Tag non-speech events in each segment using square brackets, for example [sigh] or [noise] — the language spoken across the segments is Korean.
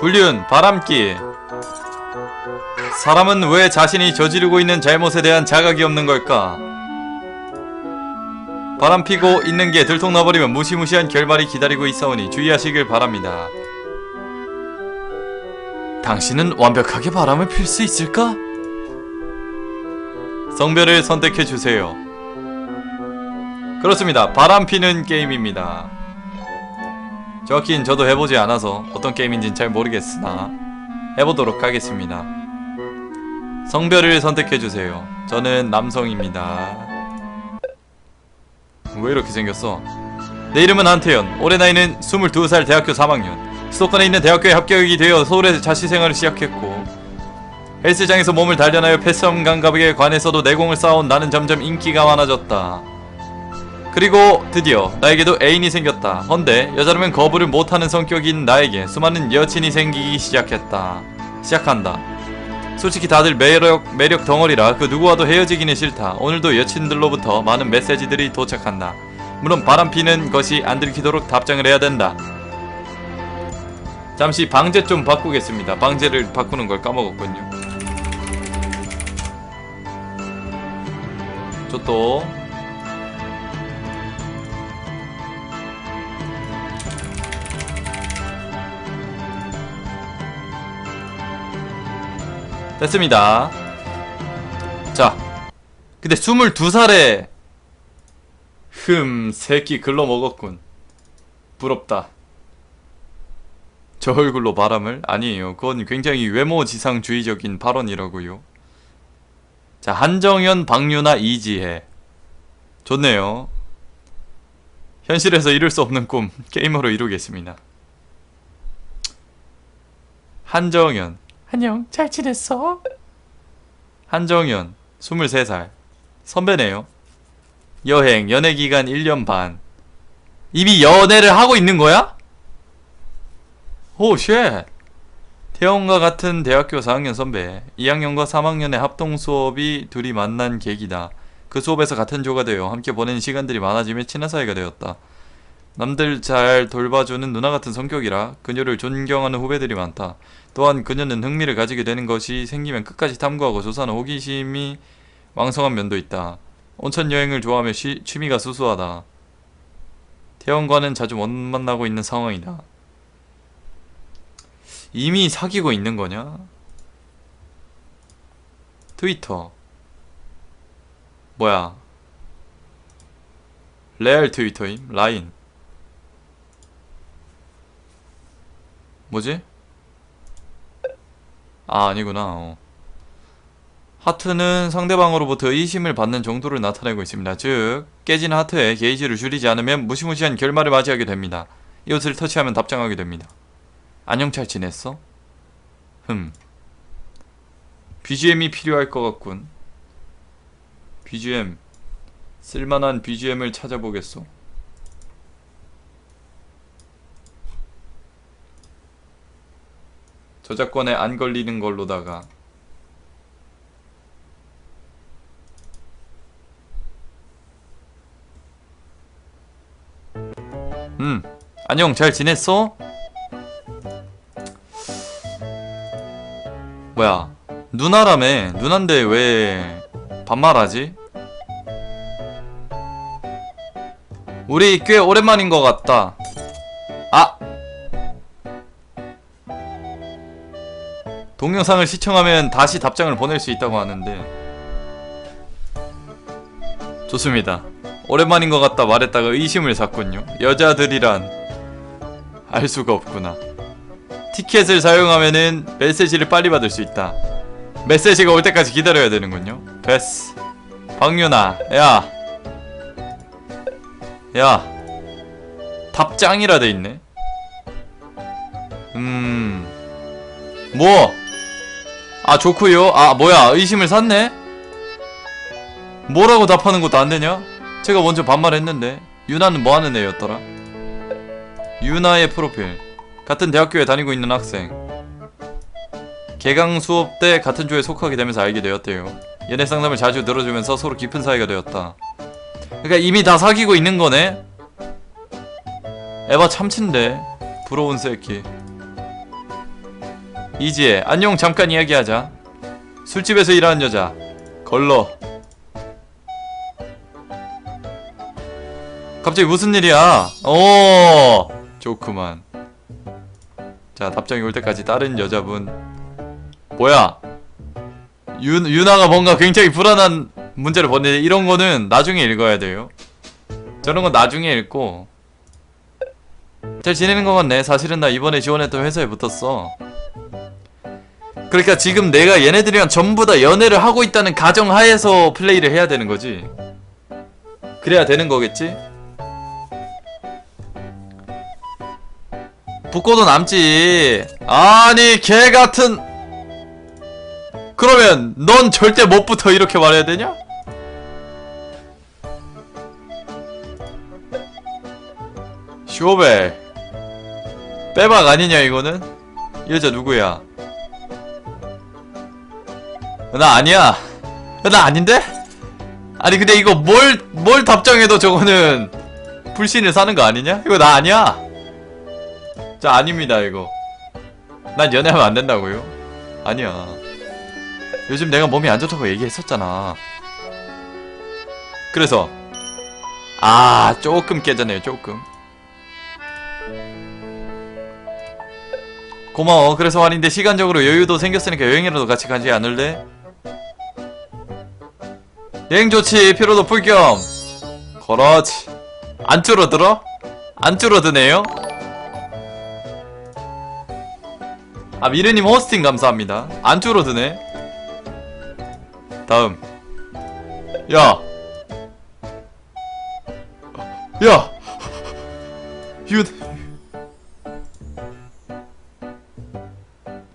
불륜, 바람기. 사람은 왜 자신이 저지르고 있는 잘못에 대한 자각이 없는 걸까? 바람 피고 있는 게 들통나버리면 무시무시한 결말이 기다리고 있사오니 주의하시길 바랍니다. 당신은 완벽하게 바람을 필 수 있을까? 성별을 선택해 주세요. 그렇습니다. 바람 피는 게임입니다. 정확히는 저도 해보지 않아서 어떤 게임인지는 잘 모르겠으나 해보도록 하겠습니다. 성별을 선택해주세요. 저는 남성입니다. 왜 이렇게 생겼어? 내 이름은 한태현. 올해 나이는 22살 대학교 3학년. 수도권에 있는 대학교에 합격이 되어 서울에서 자취생활을 시작했고 헬스장에서 몸을 단련하여 패션 감각에 관해서도 내공을 쌓아온 나는 점점 인기가 많아졌다. 그리고 드디어 나에게도 애인이 생겼다. 헌데 여자라면 거부를 못하는 성격인 나에게 수많은 여친이 생기기 시작했다. 시작한다. 솔직히 다들 매력 매력 덩어리라 그 누구와도 헤어지기는 싫다. 오늘도 여친들로부터 많은 메시지들이 도착한다. 물론 바람 피는 것이 안 들키도록 답장을 해야 된다. 잠시 방제 좀 바꾸겠습니다. 방제를 바꾸는 걸 까먹었군요. 저또 됐습니다. 자, 근데 22살에 흠, 새끼 글러 먹었군. 부럽다. 저 얼굴로 바람을? 아니에요. 그건 굉장히 외모지상주의적인 발언이라고요. 자, 한정현, 박유나, 이지혜. 좋네요. 현실에서 이룰 수 없는 꿈, [laughs] 게임으로 이루겠습니다. 한정현. 안녕, 잘 지냈어? 한정현, 23살. 선배네요. 여행, 연애 기간 1년 반. 이미 연애를 하고 있는 거야? 오, 쉣. 태영과 같은 대학교 4학년 선배. 2학년과 3학년의 합동 수업이 둘이 만난 계기다. 그 수업에서 같은 조가 되어 함께 보내는 시간들이 많아지며 친한 사이가 되었다. 남들 잘 돌봐주는 누나 같은 성격이라 그녀를 존경하는 후배들이 많다. 또한 그녀는 흥미를 가지게 되는 것이 생기면 끝까지 탐구하고 조사하는 호기심이 왕성한 면도 있다. 온천 여행을 좋아하며 쉬- 취미가 수수하다. 태연과는 자주 못 만나고 있는 상황이다. 이미 사귀고 있는 거냐? 트위터. 뭐야? 레알 트위터임? 라인. 뭐지? 아 아니구나. 어. 하트는 상대방으로부터 의심을 받는 정도를 나타내고 있습니다. 즉 깨진 하트에 게이지를 줄이지 않으면 무시무시한 결말을 맞이하게 됩니다. 이것을 터치하면 답장하게 됩니다. 안녕 잘 지냈어? 흠. BGM이 필요할 것 같군. BGM 쓸만한 BGM을 찾아보겠소 저작권에 안 걸리는 걸로다가 음 안녕 잘 지냈어? 뭐야 누나라며 누난데 왜 반말하지? 우리 꽤 오랜만인 것 같다 동영상을 시청하면 다시 답장을 보낼 수 있다고 하는데 좋습니다. 오랜만인 것 같다 말했다가 의심을 샀군요. 여자들이란 알 수가 없구나. 티켓을 사용하면은 메시지를 빨리 받을 수 있다. 메시지가 올 때까지 기다려야 되는군요. 베스 박윤아 야 야, 답장이라 돼 있네. 음, 뭐? 아 좋구요. 아 뭐야 의심을 샀네. 뭐라고 답하는 것도 안 되냐? 제가 먼저 반말했는데 유나는 뭐 하는 애였더라? 유나의 프로필 같은 대학교에 다니고 있는 학생. 개강 수업 때 같은 조에 속하게 되면서 알게 되었대요. 연애 상담을 자주 들어주면서 서로 깊은 사이가 되었다. 그러니까 이미 다 사귀고 있는 거네. 에바 참친데 부러운 새끼 이지혜 안녕 잠깐 이야기하자. 술집에서 일하는 여자 걸러. 갑자기 무슨 일이야? 오 좋구만. 자 답장이 올 때까지 다른 여자분. 뭐야? 윤, 유나가 뭔가 굉장히 불안한 문제를 보내는데 이런 거는 나중에 읽어야 돼요. 저런 건 나중에 읽고. 잘 지내는 것 같네. 사실은 나 이번에 지원했던 회사에 붙었어 그러니까 지금 내가 얘네들이랑 전부 다 연애를 하고 있다는 가정하에서 플레이를 해야 되는 거지 그래야 되는 거겠지? 붙고도 남지 아니 개 같은 그러면 넌 절대 못 붙어 이렇게 말해야 되냐? 쇼벨 빼박 아니냐 이거는? 이 여자 누구야? 나 아니야 나 아닌데? 아니 근데 이거 뭘 뭘 답장해도 저거는 불신을 사는 거 아니냐? 이거 나 아니야 자 아닙니다 이거 난 연애하면 안 된다고요? 아니야 요즘 내가 몸이 안 좋다고 얘기했었잖아 그래서 아 조금 깨졌네요 조금 고마워 그래서 말인데 시간적으로 여유도 생겼으니까 여행이라도 같이 가지 않을래? 여행 좋지 피로도 풀 겸 그렇지 안 줄어들어? 안 줄어드네요? 아 미르님 호스팅 감사합니다 안 줄어드네 다음 야 야! 윤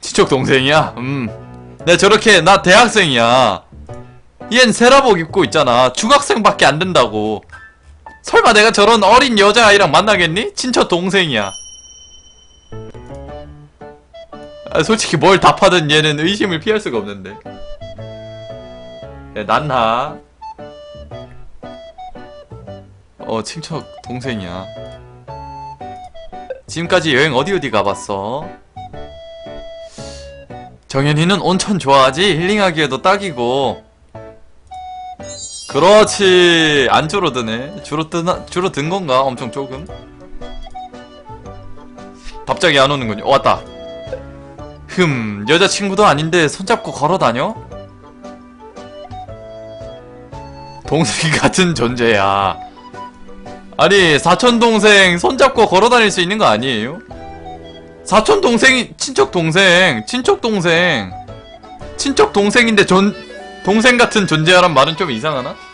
친척 동생이야? 음. 내 저렇게 나 대학생이야. 얜 세라복 입고 있잖아. 중학생밖에 안 된다고. 설마 내가 저런 어린 여자아이랑 만나겠니? 친척 동생이야. 아, 솔직히 뭘 답하든 얘는 의심을 피할 수가 없는데. 야, 난하. 어, 친척 동생이야. 지금까지 여행 어디 어디 가봤어? 정현이는 온천 좋아하지 힐링하기에도 딱이고 그렇지. 안 줄어드네. 줄어드나 줄어든 건가? 엄청 조금. 갑자기 안 오는군요. 어, 왔다. 흠 여자친구도 아닌데 손잡고 걸어다녀? 동생 [laughs] 같은 존재야. 아니 사촌 동생 손잡고 걸어다닐 수 있는 거 아니에요? 사촌 동생이 친척 동생 친척 동생. 친척 동생인데 존 동생 같은 존재야란 말은 좀 이상하나?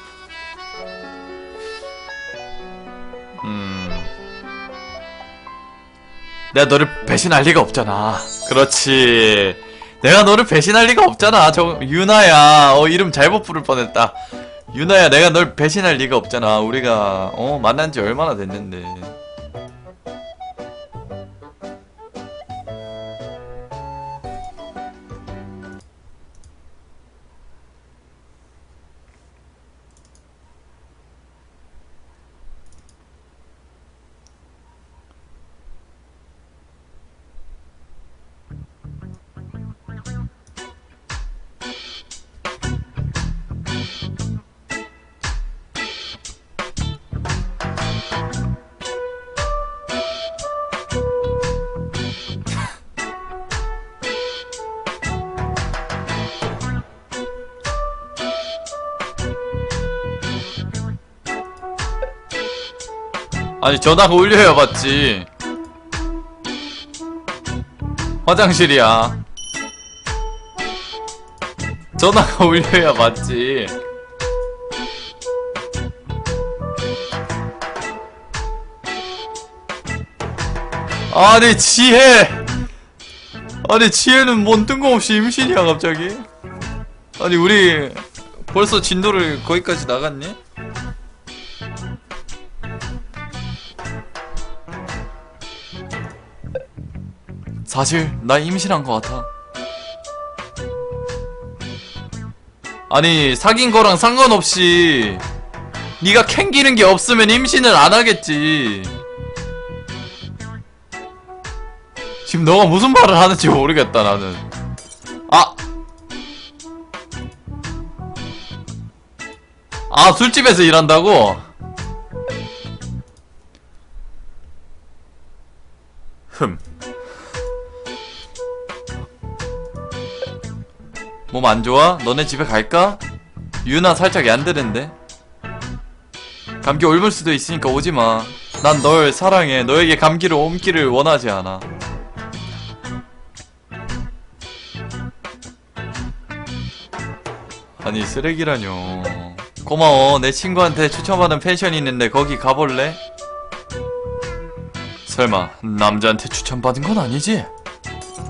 내가 너를 배신할 리가 없잖아. 그렇지. 내가 너를 배신할 리가 없잖아. 저 유나야. 어 이름 잘못 부를 뻔했다. 유나야 내가 널 배신할 리가 없잖아. 우리가 어 만난 지 얼마나 됐는데 아니 전화가 울려야 받지? 화장실이야. 전화가 [laughs] 울려야 받지? 아니 지혜! 아니 지혜는 뭔 뜬금없이 임신이야 갑자기? 아니 우리 벌써 진도를 거기까지 나갔니? 사실 나 임신한 것 같아. 아니 사귄 거랑 상관없이 네가 캥기는 게 없으면 임신을 안 하겠지. 지금 너가 무슨 말을 하는지 모르겠다 나는 아! 아 술집에서 일한다고? 흠 몸 안 좋아? 너네 집에 갈까? 유나 살짝 얀드는데 감기 옮을 수도 있으니까 오지마 난 널 사랑해 너에게 감기를 옮기를 원하지 않아 아니 쓰레기라뇨 고마워 내 친구한테 추천받은 펜션이 있는데 거기 가볼래? 설마 남자한테 추천받은 건 아니지?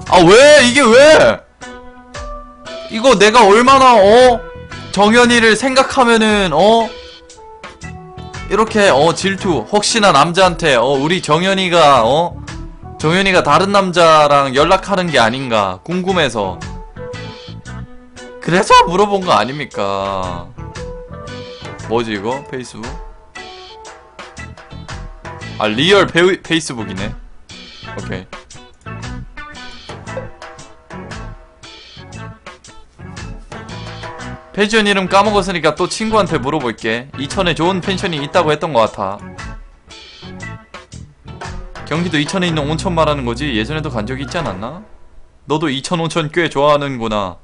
아 왜? 이게 왜? 이거 내가 얼마나 어? 정연이를 생각하면은 어? 이렇게 어 질투 혹시나 남자한테 어 우리 정연이가 어? 정연이가 다른 남자랑 연락하는 게 아닌가 궁금해서 그래서 물어본 거 아닙니까? 뭐지 이거? 페이스북? 아 리얼 페, 페이스북이네 오케이 펜션 이름 까먹었으니까 또 친구한테 물어볼게. 이천에 좋은 펜션이 있다고 했던 것 같아. 경기도 이천에 있는 온천 말하는 거지? 예전에도 간 적이 있지 않았나? 너도 이천 온천 꽤 좋아하는구나.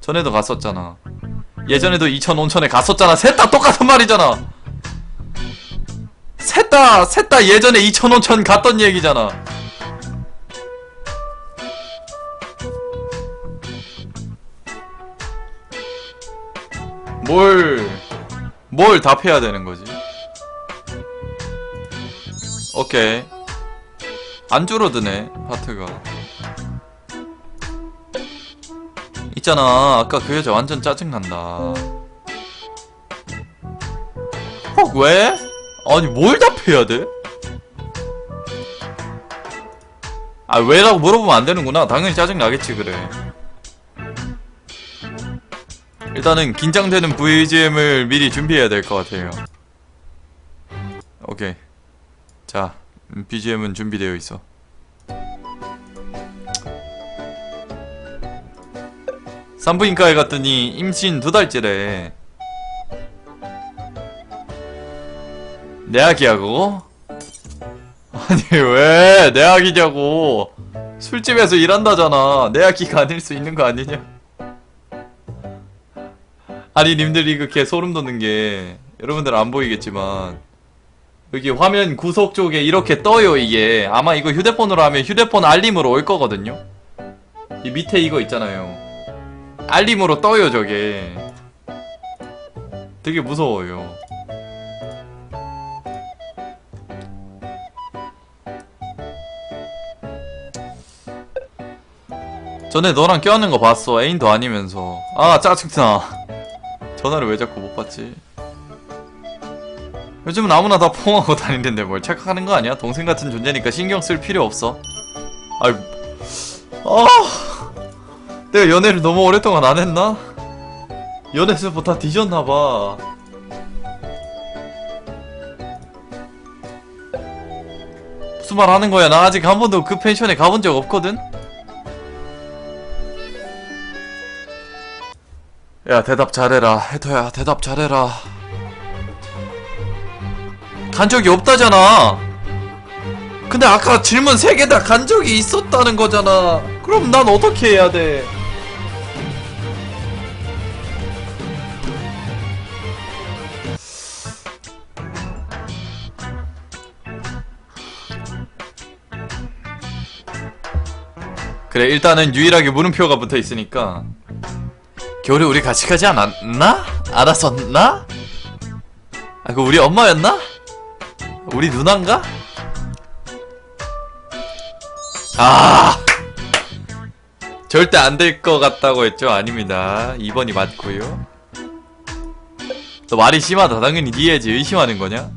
전에도 갔었잖아. 예전에도 이천 온천에 갔었잖아. 셋 다 똑같은 말이잖아. 셋 다 셋 다 예전에 이천 온천 갔던 얘기잖아 뭘, 뭘 답해야 되는 거지? 오케이. 안 줄어드네, 파트가. 있잖아, 아까 그 여자 완전 짜증난다. 헉, 왜? 아니, 뭘 답해야 돼? 아, 왜라고 물어보면 안 되는구나. 당연히 짜증나겠지, 그래. 일단은 긴장되는 VGM을 미리 준비해야 될 것 같아요. 오케이. 자, 음, BGM은 준비되어 있어. 산부인과에 갔더니 임신 두 달째래. 내 아기하고? 아니 왜내 아기냐고 술집에서 일한다잖아 내 아기가 아닐 수 있는 거 아니냐 아니 님들이 그렇게 소름 돋는 게 여러분들 안 보이겠지만 여기 화면 구석 쪽에 이렇게 떠요 이게. 아마 이거 휴대폰으로 하면 휴대폰 알림으로 올 거거든요. 이 밑에 이거 있잖아요. 알림으로 떠요 저게. 되게 무서워요. 전에 너랑 껴안는 거 봤어? 애인도 아니면서. 아 짜증나 전화를 왜 자꾸 못 받지? 요즘은 아무나 다 퐁하고 [laughs] 다니는데 뭘 착각하는 거 아니야? 동생 같은 존재니까 신경 쓸 필요 없어. 아이, 아, 내가 연애를 너무 오랫동안 안 했나? 연애 세포 다 뒤졌나봐. 무슨 말 하는 거야? 나 아직 한 번도 그 펜션에 가본 적 없거든? 야 대답 잘해라 해토야 대답 잘해라. 간 적이 없다잖아. 근데 아까 질문 3개 다 간 적이 있었다는 거잖아. 그럼 난 어떻게 해야 돼? 그래 일단은 유일하게 물음표가 붙어 있으니까 겨울에 우리 같이 가지 않았나? 알았었나? 아, 그 우리 엄마였나? 우리 누나인가? 아! 절대 안 될 것 같다고 했죠? 아닙니다. 2번이 맞고요. 너 말이 심하다. 당연히 니해지 의심하는 거냐?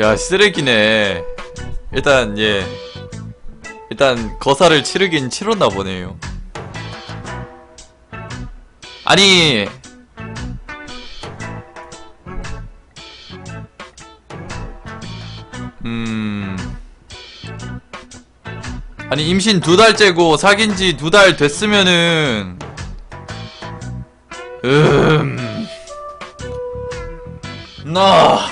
야, 쓰레기네. 일단, 예. 일단 거사를 치르긴 치렀나 보네요. 아니 음. 아니 임신 두 달째고 사귄 지 두 달 됐으면은 음. 나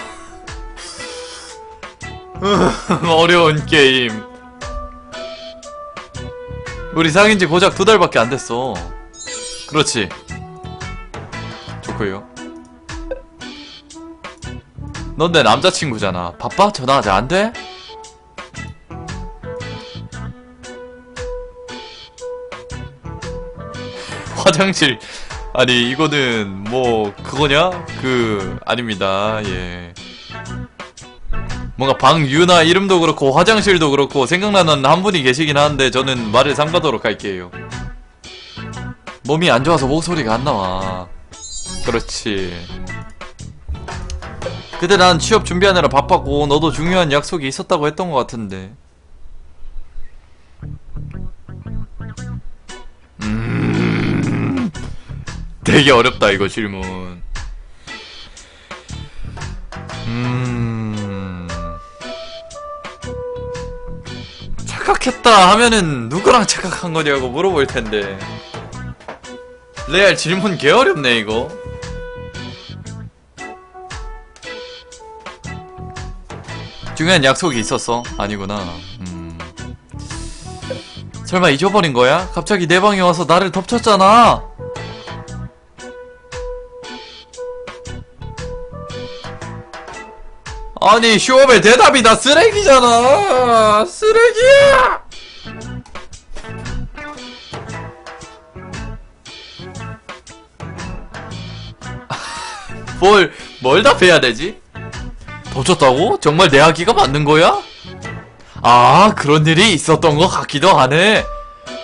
음, [laughs] 어려운 게임. 우리 사귄 지 고작 두 달밖에 안 됐어. 그렇지. 좋고요. 넌 내 남자친구잖아. 바빠? 전화하자. 안 돼? [laughs] 화장실. 아니, 이거는, 뭐, 그거냐? 그, 아닙니다. 예. 뭔가 방유나 이름도 그렇고, 화장실도 그렇고, 생각나는 한 분이 계시긴 하는데, 저는 말을 삼가도록 할게요. 몸이 안 좋아서 목소리가 안 나와. 그렇지. 그때 난 취업 준비하느라 바빴고 너도 중요한 약속이 있었다고 했던 것 같은데. 음, 되게 어렵다 이거 질문. 음, 착각했다 하면은 누구랑 착각한 거냐고 물어볼 텐데. 레알 질문 개 어렵네 이거. 중요한 약속이 있었어? 아니구나. 음. 설마 잊어버린 거야? 갑자기 내 방에 와서 나를 덮쳤잖아. 아니 쇼업의 대답이 다 쓰레기잖아. 쓰레기야. [laughs] 뭘, 뭘 답해야 되지? 덮쳤다고? 정말 내 아기가 맞는 거야? 아, 그런 일이 있었던 것 같기도 하네.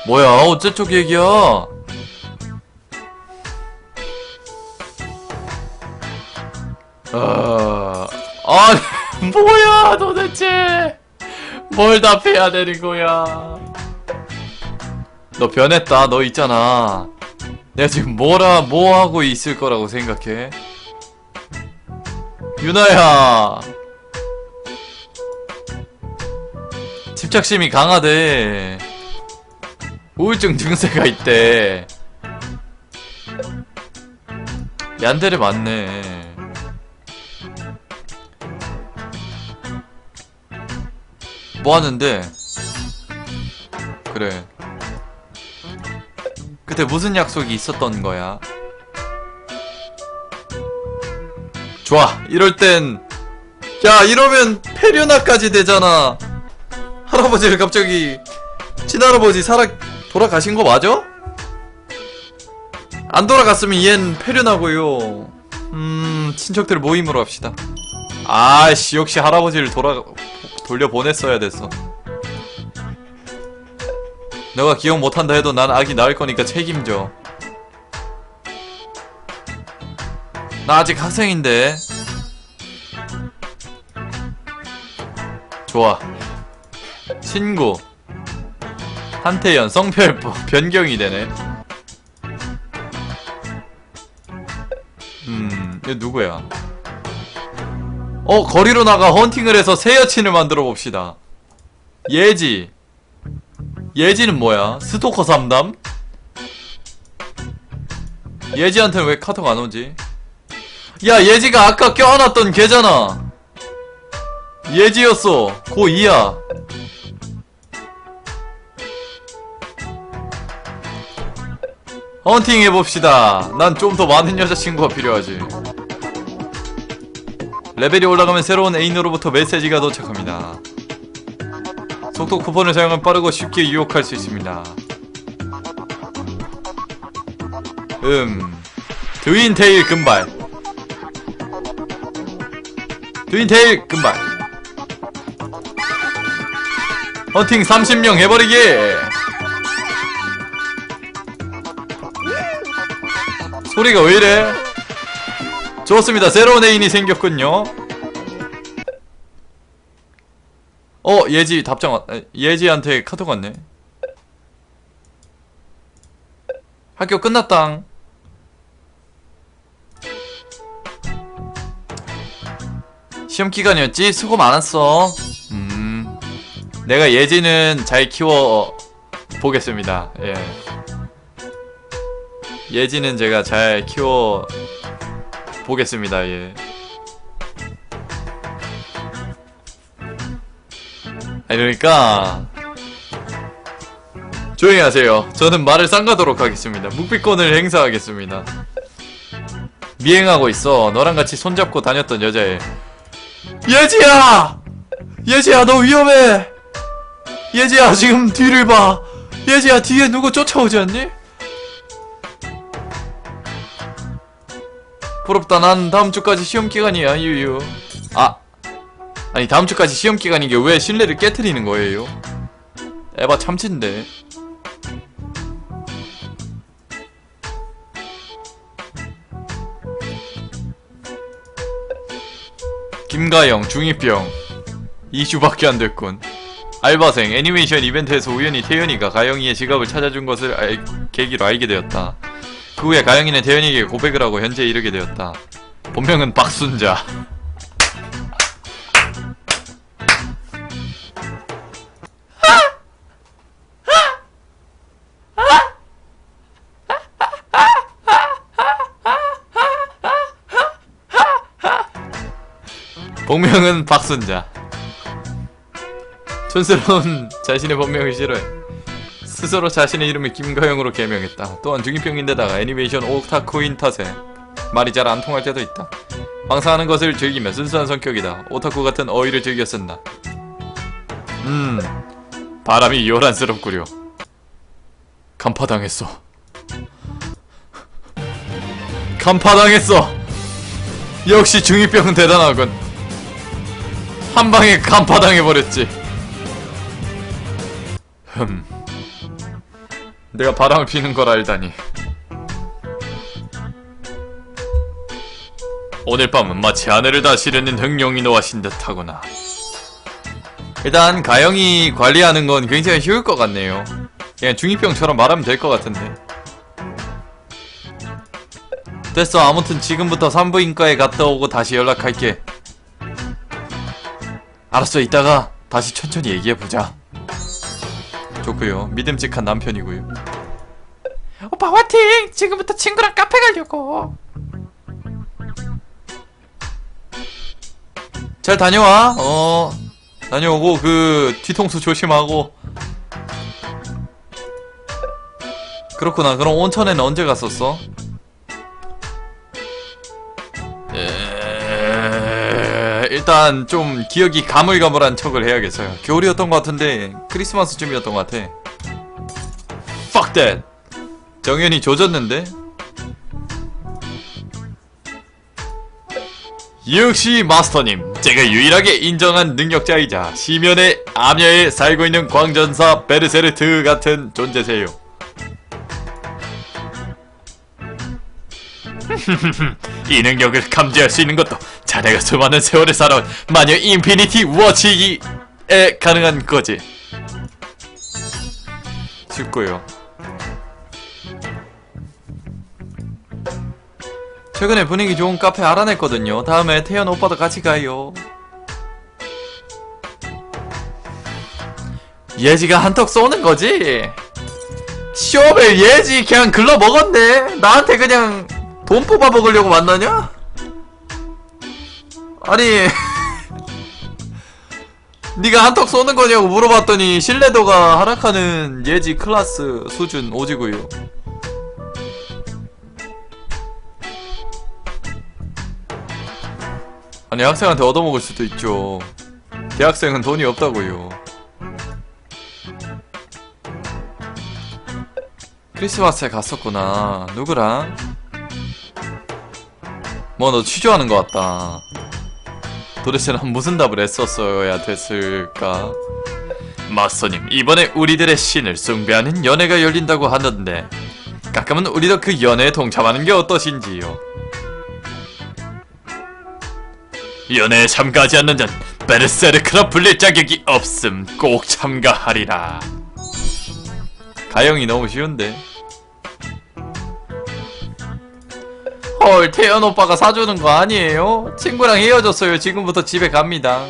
뭐야, 어째 쪽 얘기야? 어, 아니, 뭐야, 도대체. 뭘 답해야 되는 거야. 너 변했다, 너 있잖아. 내가 지금 뭐라, 뭐 하고 있을 거라고 생각해? 유나야 집착심이 강하대 우울증 증세가 있대 얀데레 맞네 뭐 하는데? 그래. 그때 무슨 약속이 있었던 거야? 좋아 이럴 땐 야 이러면 페류나까지 되잖아. 할아버지를 갑자기 친할아버지 살아 돌아가신 거 맞아? 안 돌아갔으면 얜 페류나고요. 음 친척들 모임으로 합시다. 아씨 역시 할아버지를 돌아 돌려보냈어야 됐어 너가 기억 못한다 해도 난 아기 낳을 거니까 책임져 나 아직 학생인데. 좋아. 친구. 한태현 성별 [laughs] 변경이 되네. 음, 얘 누구야? 어, 거리로 나가 헌팅을 해서 새 여친을 만들어 봅시다. 예지. 예지는 뭐야? 스토커 삼담? 예지한테는 왜 카톡 안 오지? 야 예지가 아까 껴안았던 걔잖아 예지였어 고2야 헌팅 해봅시다 난 좀 더 많은 여자친구가 필요하지 레벨이 올라가면 새로운 애인으로부터 메시지가 도착합니다. 속도 쿠폰을 사용하면 빠르고 쉽게 유혹할 수 있습니다. 음 드윈테일 금발. 트윈테일 금발. 헌팅 30명 해버리기! 소리가 왜 이래 좋습니다 새로운 애인이 생겼군요 어 예지 답장 왔 에, 예지한테 카톡 왔네 학교 끝났당 시험 기간이었지? 수고 많았어. 음. 내가 예지는 잘 키워 보겠습니다. 예. 예지는 제가 잘 키워 보겠습니다. 예. 아 그러니까 조용히 하세요. 저는 말을 쌍가도록 하겠습니다. 묵비권을 행사하겠습니다. 미행하고 있어. 너랑 같이 손잡고 다녔던 여자애. 예지야! 예지야, 너 위험해! 예지야, 지금 뒤를 봐! 예지야, 뒤에 누구 쫓아오지 않니? 부럽다. 난 다음 주까지 시험 기간이야, 유유. 아. 아니, 다음 주까지 시험 기간인 게 왜 신뢰를 깨트리는 거예요? 에바 참친데. 김가영 중2병 2주밖에 안 됐군 알바생 애니메이션 이벤트에서 우연히 태연이가 가영이의 지갑을 찾아준 것을 알, 계기로 알게 되었다 그 후에 가영이는 태연이에게 고백을 하고 현재 이르게 되었다 본명은 박순자 본명은 박순자. 촌스러운 자신의 본명을 싫어해. 스스로 자신의 이름을 김가영으로 개명했다. 또한 중2병인데다가 애니메이션 오타쿠인 탓에 말이 잘 안 통할 때도 있다. 방사하는 것을 즐기며 순수한 성격이다. 오타쿠 같은 어휘를 즐겨 쓴다. 음, 바람이 요란스럽구려. 간파당했어. 간파당했어. 역시 중2병은 대단하군. 한 방에 간파당해 버렸지. 흠. 내가 바람을 피는 걸 알다니. 오늘 밤은 마치 하늘을 다스리는 흥룡이 노하신 듯하구나. 일단 가영이 관리하는 건 굉장히 쉬울 것 같네요. 그냥 중2병처럼 말하면 될 것 같은데. 됐어. 아무튼 지금부터 산부인과에 갔다 오고 다시 연락할게. 알았어 이따가 다시 천천히 얘기해보자 좋고요 믿음직한 남편이고요 오빠 화이팅! 지금부터 친구랑 카페 가려고. 잘 다녀와 어 다녀오고 그 뒤통수 조심하고 그렇구나 그럼 온천에는 언제 갔었어? 일단 좀 기억이 가물가물한 척을 해야겠어요. 겨울이었던 것 같은데 크리스마스쯤이었던 것 같아. Fuck that. 정연이 조졌는데? 역시 마스터님 제가 유일하게 인정한 능력자이자 시면의 암야에 살고 있는 광전사 베르세르트 같은 존재세요 [laughs] 이 능력을 감지할 수 있는 것도 자네가 수많은 세월을 살아온 마녀 인피니티 워치기에 가능한 거지 쉽고요 최근에 분위기 좋은 카페 알아냈거든요. 다음에 태연 오빠도 같이 가요. 예지가 한턱 쏘는 거지? 시험에 예지 그냥 글러 먹었네. 나한테 그냥 돈 뽑아 먹으려고 만나냐? 아니 [laughs] 네가 한턱 쏘는 거냐고 물어봤더니 신뢰도가 하락하는 예지 클라스 수준 오지구요. 아니 학생한테 얻어먹을 수도 있죠. 대학생은 돈이 없다고요. 크리스마스에 갔었구나. 누구랑? 뭐 너 취조하는 것 같다. 도대체 난 무슨 답을 했었어야 됐을까? 마스터님, 이번에 우리들의 신을 숭배하는 연회가 열린다고 하던데 가끔은 우리도 그 연회에 동참하는 게 어떠신지요? 연애에 참가하지 않는 자는 베르세르크라 불릴 자격이 없음 꼭 참가하리라 가영이 너무 쉬운데 헐 태연 오빠가 사주는 거 아니에요? 친구랑 헤어졌어요 지금부터 집에 갑니다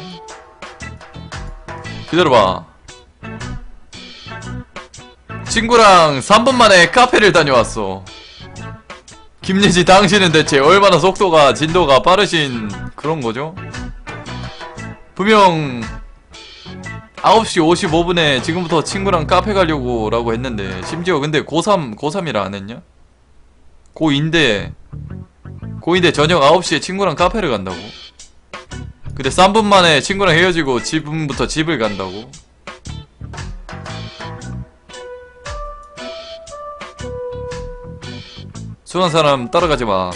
기다려봐 친구랑 3분 만에 카페를 다녀왔어 김예지 당신은 대체 얼마나 속도가 진도가 빠르신 그런 거죠? 분명 9시 55분에 지금부터 친구랑 카페 가려고 라고 했는데 심지어 근데 고3 고3이라 안 했냐? 고2인데 고2인데 저녁 9시에 친구랑 카페를 간다고 근데 3분 만에 친구랑 헤어지고 지금부터 집을 간다고 수한 사람 따라가지 마.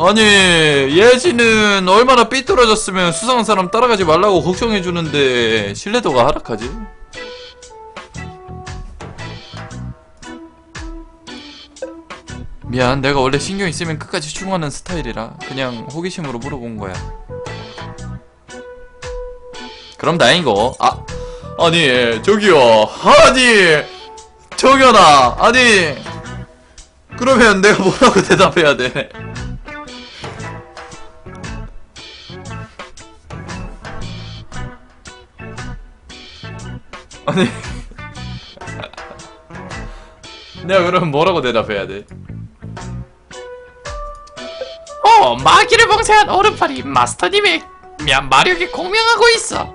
아니 예지는 얼마나 삐뚤어졌으면 수상한 사람 따라가지 말라고 걱정해주는데 신뢰도가 하락하지? 미안 내가 원래 신경 있으면 끝까지 집중하는 스타일이라 그냥 호기심으로 물어본 거야 그럼 다행이고 아 아니 저기요 아니 정연아 아니 그러면 내가 뭐라고 [laughs] 대답해야 돼? 아니 [laughs] 내가 그러면 뭐라고 대답해야 돼? 어, 마귀를 봉쇄한 오른팔이 마스터님의 야, 마력에 공명하고 있어.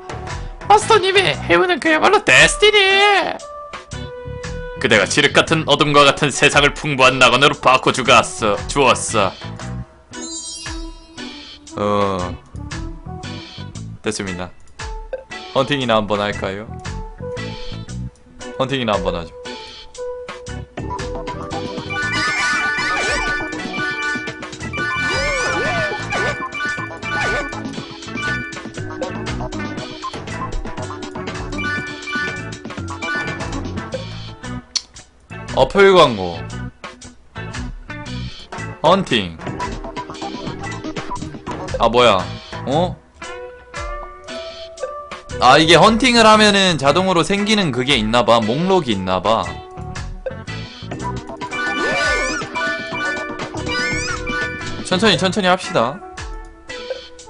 마스터님의 해운은 그야말로 데스티니. 그대가 지륵 같은 어둠과 같은 세상을 풍부한 낙원으로 바꿔 주갔어, 주었어. 어 됐습니다 헌팅이나 한번 할까요? 헌팅이나 한번 하죠 어플 광고 헌팅 아 뭐야 어? 아 이게 헌팅을 하면은 자동으로 생기는 그게 있나봐 목록이 있나봐 천천히 천천히 합시다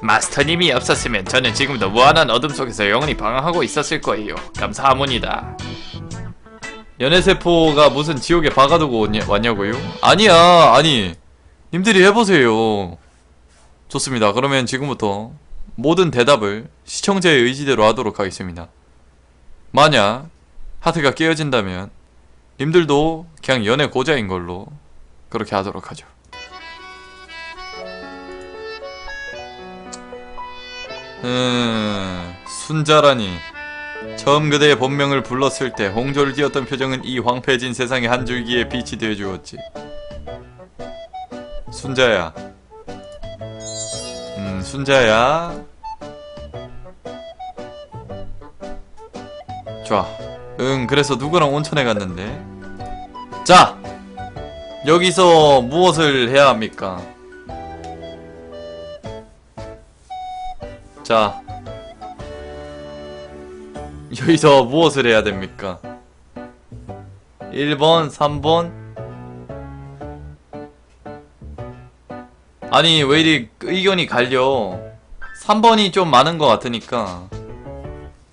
마스터님이 없었으면 저는 지금도 무한한 어둠 속에서 영원히 방황하고 있었을 거예요. 감사합니다. 연애세포가 무슨 지옥에 박아두고 왔냐, 왔냐 고요? 아니야 아니. 님들이 해보세요. 좋습니다. 그러면 지금부터 모든 대답을 시청자의 의지대로 하도록 하겠습니다. 만약 하트가 깨어진다면 님들도 그냥 연애 고자인 걸로 그렇게 하도록 하죠. 음... 순자라니 처음 그대의 본명을 불렀을 때 홍조를 띄었던 표정은 이 황폐해진 세상의 한 줄기의 빛이 되어주었지. 순자야. 음, 순자야. 좋아. 응, 그래서 누구랑 온천에 갔는데? 자! 여기서 무엇을 해야 합니까? 자, 여기서 무엇을 해야 됩니까? 1번, 3번? 아니, 왜 이리 의견이 갈려? 3번이 좀 많은 것 같으니까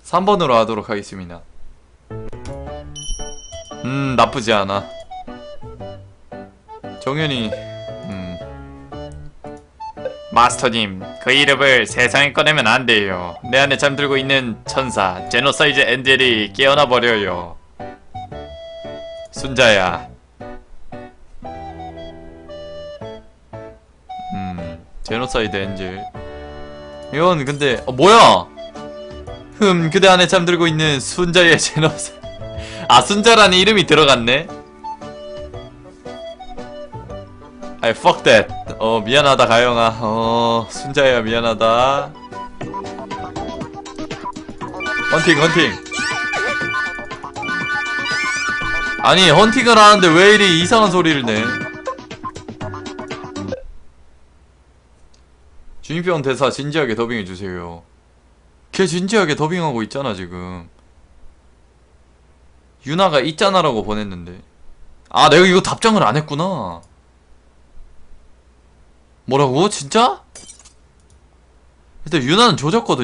3번으로 하도록 하겠습니다. 음, 나쁘지 않아. 정현이, 음, 마스터님, 그 이름을 세상에 꺼내면 안 돼요. 내 안에 잠들고 있는 천사, 제노사이즈 엔젤이 깨어나 버려요. 순자야. 음, 제노사이드 엔젤. 이건 근데 어, 뭐야? 흠, 그대 안에 잠들고 있는 순자의 제노사. 아, 순자라는 이름이 들어갔네. 아이, fuck that. 어, 미안하다, 가영아. 어, 순자야, 미안하다. 헌팅, 헌팅. 아니 헌팅을 하는데 왜 이리 이상한 소리를 내 중이병 대사 진지하게 더빙해주세요 걔 진지하게 더빙하고 있잖아 지금 유나가 있잖아라고 보냈는데 아 내가 이거 답장을 안 했구나 뭐라고? 진짜? 일단 유나는 조졌거든